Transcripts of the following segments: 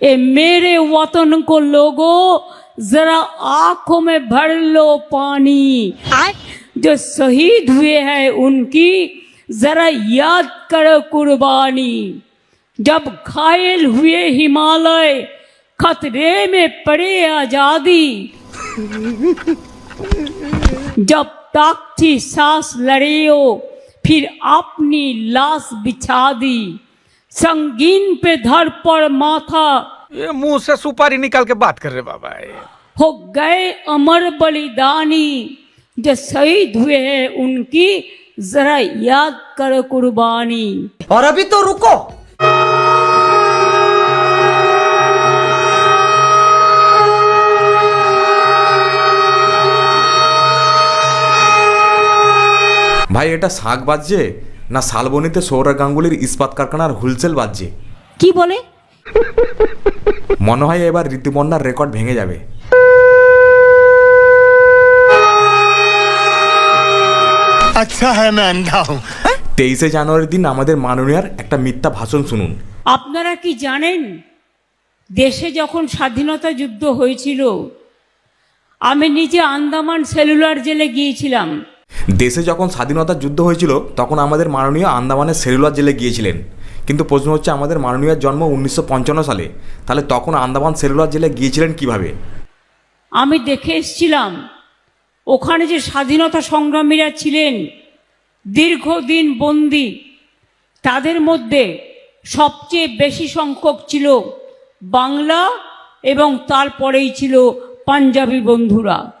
ए मेरे वतन को लोगों जरा आँखों में भर लो पानी। जो शहीद हुए हैं उनकी जरा याद करो कुर्बानी। जब घायल हुए हिमालय खतरे में पड़े आज़ादी। जब तक थी सांस लड़े हो फिर अपनी लाश बिछा दी। संगीन पे धर पर माथा ये मुंह से सुपारी निकाल के बात कर रहे बाबा ये हो गए अमर बलिदानी जो शहीद हुए हैं उनकी जरा याद करो कुर्बानी और अभी तो रुको ভাই এটা শাক বাজছে না শালবনিতে সৌরভ গাঙ্গুলির ইস্পাত কারখানার হুলসেল বাজছে। কি বলে? মনে হয় এবার ঋতুপর্ণার রেকর্ড ভেঙে যাবে। আচ্ছা হ্যাঁ আমি হ্যাঁ? তেইশে জানুয়ারির দিন আমাদের মাননীয়ার একটা মিথ্যা ভাষণ শুনুন। আপনারা কি জানেন দেশে যখন স্বাধীনতা যুদ্ধ হয়েছিল আমি নিজে আন্দামান সেলুলার জেলে গিয়েছিলাম। দেশে যখন স্বাধীনতা যুদ্ধ হয়েছিল, তখন আমাদের মাননীয় আন্দামানের সেলুলার জেলে গিয়েছিলেন। কিন্তু প্রশ্ন হচ্ছে, আমাদের মাননীয়ার জন্ম উনিশশো পঞ্চান্ন সালে। তাহলে তখন আন্দামান সেলুলার জেলে গিয়েছিলেন কীভাবে? আমি দেখে এসছিলাম, ওখানে যে স্বাধীনতা সংগ্রামীরা ছিলেন, দীর্ঘদিন বন্দি, তাদের মধ্যে সবচেয়ে বেশি সংখ্যক ছিল বাংলা এবং তারপরেই ছিল পাঞ্জাবি বন্ধুরা।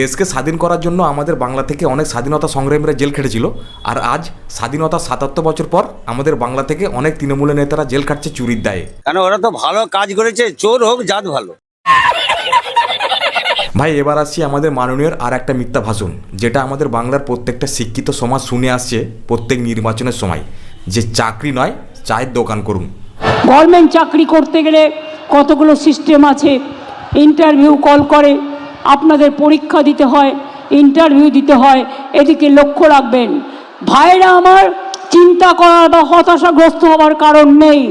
দেশকে স্বাধীন করার জন্য আমাদের বাংলা থেকে অনেক স্বাধীনতা সংগ্রামীরা জেল খেটেছিল। আর আজ স্বাধীনতা সাতাত্তর বছর পর আমাদের বাংলা থেকে অনেক তৃণমূলের নেতারা জেল খাটছে চুরির দায়ে। কেন ওরা তো ভালো কাজ করেছে চোর হোক জাত ভালো। ভাই এবার আসছি আমাদের মাননীয়ের আর একটা মিথ্যা ভাষণ যেটা আমাদের বাংলার প্রত্যেকটা শিক্ষিত সমাজ শুনে আসছে প্রত্যেক নির্বাচনের সময়। যে চাকরি নয় চায়ের দোকান করুন। গভর্নমেন্ট চাকরি করতে গেলে কতগুলো সিস্টেম আছে ইন্টারভিউ কল করে। আপনাদের পরীক্ষা দিতে হয় ইন্টারভিউ দিতে হয়, এদিকে লক্ষ্য রাখবেন। ভাইরা আমার, চিন্তা করার বা হতাশাগ্রস্ত হওয়ার কারণ নেই।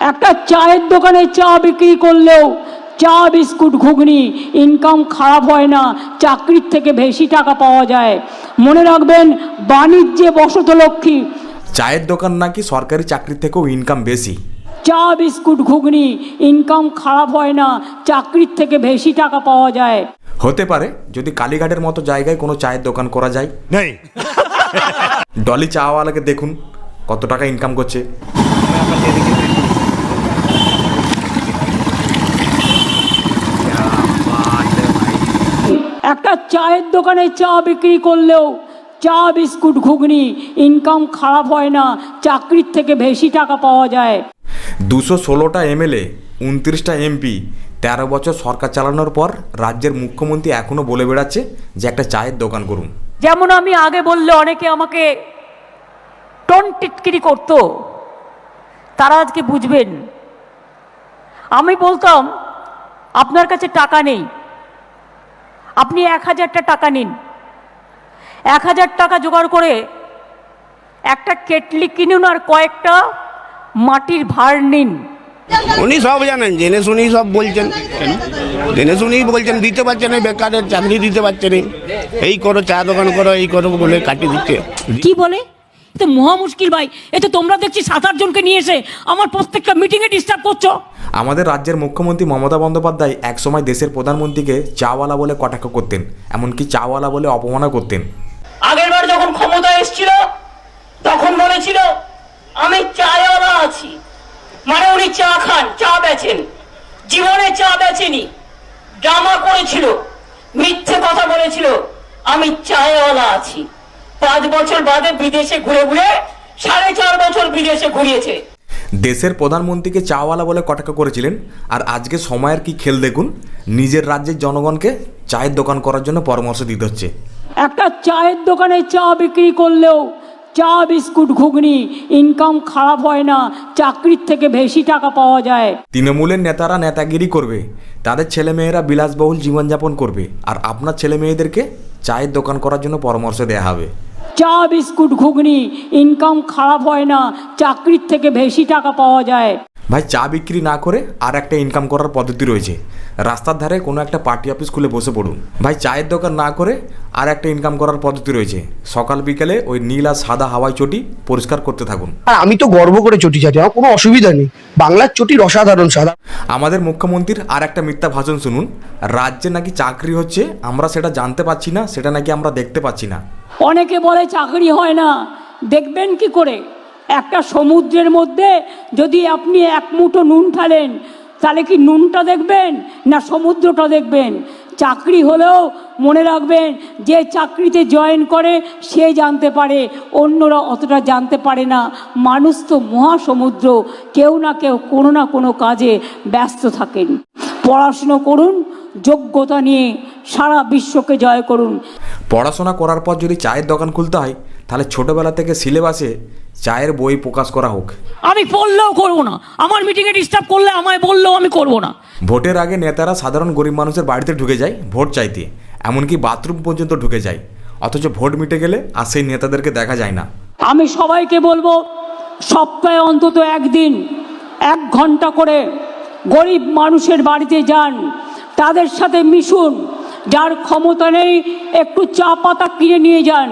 একটা চায়ের দোকানে চা বিক্রি করলেও চা, বিস্কুট, ঘুগনি ইনকাম খারাপ হয় না, চাকরির থেকে বেশি টাকা পাওয়া যায়। মনে রাখবেন, বাণিজ্যে বসত লক্ষ্মী। চায়ের দোকান নাকি সরকারি চাকরির থেকেও ইনকাম বেশি। চা বিস্কুট ঘুগনি ইনকাম খারাপ হয় না চাকরির থেকে বেশি টাকা পাওয়া যায়। হতে পারে যদি কালীঘাটের মতো জায়গায় কোনো চায়ের দোকান করা যায়। नहीं ডলি চাওয়ালাকে দেখুন কত টাকা ইনকাম করছে। একটা চায়ের দোকানে চা বিক্রি করলেও চা বিস্কুট ঘুগনি ইনকাম খারাপ হয় না চাকরির থেকে বেশি টাকা পাওয়া যায়। দুশো ষোলোটা এমএলএ, উনত্রিশটা এমপি, তেরো বছর সরকার চালানোর পর রাজ্যের মুখ্যমন্ত্রী এখনও বলে বেড়াচ্ছে যে একটা চায়ের দোকান করুন। যেমন আমি আগে বললে অনেকে আমাকে টন টিটকিরি করতো। তারা আজকে বুঝবেন। আমি বলতাম, আপনার কাছে টাকা নেই। আপনি এক হাজারটা টাকা নিন। এক হাজার টাকা জোগাড় করে একটা কেটলি কিনুন আর কয়েকটা মাটির ভার নিন। উনি সব জানেন জেনে শুনেই সব বলছেন। জেনে শুনেই বলছেন দিতে পারছে না বেকারের চাকরি দিতে পারছে না। এই করো চা দোকান করো এই করো বলে কাটিয়ে দিচ্ছে। কি বলে? তো মহা মুশকিল ভাই। এ তো তোমরা দেখছি সাত আট জনকে নিয়ে এসে আমার প্রত্যেকটা মিটিংয়ে ডিস্টার্ব করছ। আমাদের রাজ্যের মুখ্যমন্ত্রী মমতা বন্দ্যোপাধ্যায় একসময় দেশের প্রধানমন্ত্রীকে চাওয়ালা বলে কটাক্ষ করতেন এমনকি চাওয়ালা বলে অপমানও করতেন। আগেরবার যখন ক্ষমতা এসেছিল তখন বলেছিল আমি চায়ওয়ালা আছি। মানে উনি চা খান চা বেচেন। জীবনে চা বেচেনি। ড্রামা করেছিল মিথ্যে কথা বলেছিল। আমি চায়ওয়ালা আছি। পাঁচ বছর বাদে বিদেশে ঘুরে ঘুরে সাড়ে চার বছর বিদেশে ঘুরিয়েছে। দেশের প্রধানমন্ত্রীকে চাওয়ালা বলে কটাক্ষ করেছিলেন আর আজকে সময়ের কি খেল দেখুন নিজের রাজ্যের জনগণকে চায়ের দোকান করার জন্য পরামর্শ দিতে হচ্ছে। একটা চায়ের দোকানে চা বিক্রি করলেও চা বিস্কুট ঘুগনি ইনকাম খারাপ হয় না, চাকরির থেকে বেশি টাকা পাওয়া যায়। তৃণমূলের নেতারা নেতাগিরি করবে, তাদের ছেলেমেয়েরা বিলাসবহুল জীবনযাপন করবে, আর আপনার ছেলে মেয়েদেরকে চায়ের দোকান করার জন্য পরামর্শ দেওয়া হবে। চা বিস্কুট ঘুগনি ইনকাম খারাপ হয় না চাকরির থেকে বেশি টাকা পাওয়া যায়। ভাই চা বিক্রি না করে আর একটা ইনকাম করার পদ্ধতি রয়েছে। রাস্তার ধারে কোনো একটা পার্টি অফিস খুলে বসে পড়ুন। ভাই চায়ের দোকান না করে আর একটা ইনকাম করার পদ্ধতি রয়েছে। সকাল বিকেলে ওই নীল আর সাদা হাওয়াই চটি পরিষ্কার করতে থাকুন। আর আমি তো গর্ব করে চটি চাটি আমার কোনো অসুবিধা নেই। বাংলার চটির অসাধারণ সাদা। আমাদের মুখ্যমন্ত্রীর আর একটা মিথ্যা ভাষণ শুনুন। রাজ্যে নাকি চাকরি হচ্ছে আমরা সেটা জানতে পাচ্ছি না সেটা নাকি আমরা দেখতে পাচ্ছি না। অনেকে বলে চাকরি হয় না। দেখবেন কি করে? একটা সমুদ্রের মধ্যে যদি আপনি এক মুঠো নুন ফেলেন, তাহলে কি নুনটা দেখবেন না সমুদ্রটা দেখবেন? চাকরি হলেও মনে রাখবেন, যে চাকরিতে জয়েন করে সে জানতে পারে, অন্যরা অতটা জানতে পারে না। মানুষ তো মহাসমুদ্র, কেউ না কেউ কোনো না কোনো কাজে ব্যস্ত থাকেন। পড়াশুনো করুন, যোগ্যতা নিয়ে সারা বিশ্বকে জয় করুন। পড়াশোনা করার পর যদি চায়ের দোকান খুলতে হয় তাহলে ছোটোবেলা থেকে সিলেবাসে চায়ের বই প্রকাশ করা হোক। আমি পড়লেও করব না। আমার মিটিংয়ে ডিস্টার্ব করলে আমায় বললেও আমি করব না। ভোটের আগে নেতারা সাধারণ গরিব মানুষের বাড়িতে ঢুকে যায় ভোট চাইতে। এমনকি বাথরুম পর্যন্ত ঢুকে যায়। অথচ ভোট মিটে গেলে আর সেই নেতাদেরকে দেখা যায় না। আমি সবাইকে বলব সপ্তাহে অন্তত একদিন এক ঘণ্টা করে গরিব মানুষের বাড়িতে যান। তাদের সাথে মিশুন। যার ক্ষমতা নেই, একটু চা পাতা কিনে নিয়ে যান,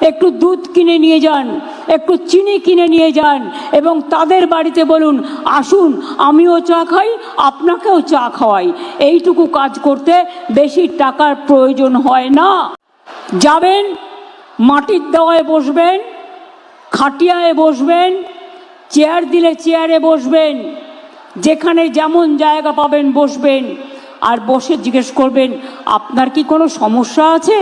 একটু দুধ কিনে নিয়ে যান, একটু চিনি কিনে নিয়ে যান এবং তাদের বাড়িতে বলুন, আসুন, আমিও চা খাই, আপনাকেও চা খাওয়াই। এইটুকু কাজ করতে বেশি টাকার প্রয়োজন হয় না। যাবেন, মাটির দেওয়ায় বসবেন, খাটিয়ায় বসবেন, চেয়ার দিলে চেয়ারে বসবেন, যেখানে যেমন জায়গা পাবেন বসবেন। আর বসে জিজ্ঞেস করবেন আপনার কি কোনো সমস্যা আছে?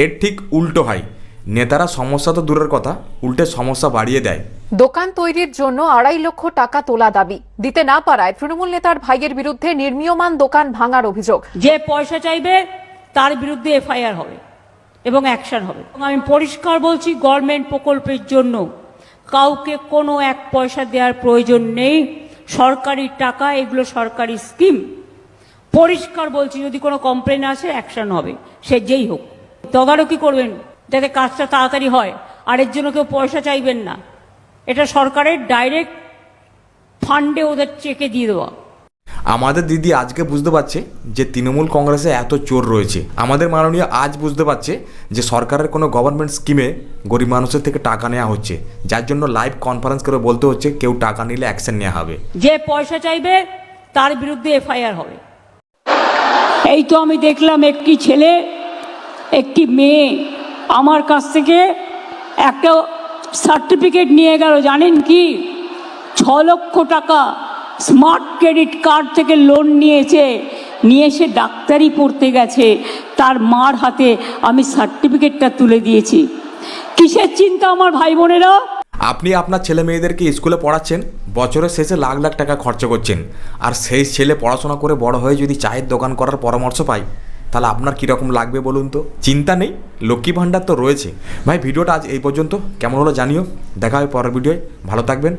এর ঠিক উল্টো হয়। নেতারা সমস্যা তো দূরের কথা উল্টে সমস্যা বাড়িয়ে দেয়। দোকান তৈরির জন্য আড়াই লক্ষ টাকা তোলা দাবি। দিতে না পারায় তৃণমূল নেতার ভাইয়ের বিরুদ্ধে নির্মীয়মান দোকান ভাঙার অভিযোগ। যে পয়সা চাইবে তার বিরুদ্ধে এফআইআর হবে এবং অ্যাকশন হবে। এবং আমি পরিষ্কার বলছি গভর্নমেন্ট প্রকল্পের জন্য কাউকে কোনো এক পয়সা দেওয়ার প্রয়োজন নেই। সরকারি টাকা এগুলো সরকারি স্কিম। পরিষ্কার বলছি যদি কোনো কমপ্লেন আসে অ্যাকশন হবে। সে যেই হোক। তদারকি করবেন যাতে কাজটা তাড়াতাড়ি হয়। আর এর জন্য কেউ পয়সা চাইবেন না। এটা সরকারের ডাইরেক্ট ফান্ডে ওদের চেকে দিয়ে দেওয়া। আমাদের দিদি আজকে বুঝতে পারছে যে তৃণমূল কংগ্রেসে এত চোর রয়েছে। আমাদের মাননীয় আজ বুঝতে পারছে যে সরকারের কোনো গভর্নমেন্ট স্কিমে গরিব মানুষের থেকে টাকা নেওয়া হচ্ছে। যার জন্য লাইভ কনফারেন্স করে বলতে হচ্ছে কেউ টাকা নিলে অ্যাকশন নেওয়া হবে। যে পয়সা চাইবে তার বিরুদ্ধে এফআইআর হবে। এই তো আমি দেখলাম একটি ছেলে, একটি মেয়ে আমার কাছ থেকে একটা সার্টিফিকেট নিয়ে গেল, জানেন কি? ছ লক্ষ টাকা স্মার্ট ক্রেডিট কার্ড থেকে লোন নিয়েছে। নিয়ে এসে ডাক্তারি পড়তে গেছে। তার মার হাতে আমি সার্টিফিকেটটা তুলে দিয়েছি। কিসের চিন্তা আমার ভাই বোনেরা? আপনি আপনার ছেলে মেয়েদেরকে স্কুলে পড়াচ্ছেন, বছরের শেষে লাখ লাখ টাকা খরচ করছেন। আর সেই ছেলে পড়াশোনা করে বড় হয়ে যদি চায়ের দোকান করার পরামর্শ পাই, তাহলে আপনার কীরকম লাগবে বলুন তো? চিন্তা নেই, লক্ষ্মী ভাণ্ডার তো রয়েছে। ভাই, ভিডিওটা আজ এই পর্যন্ত। কেমন হলো জানিও। দেখা হয় পরের ভিডিওয়। ভালো থাকবেন।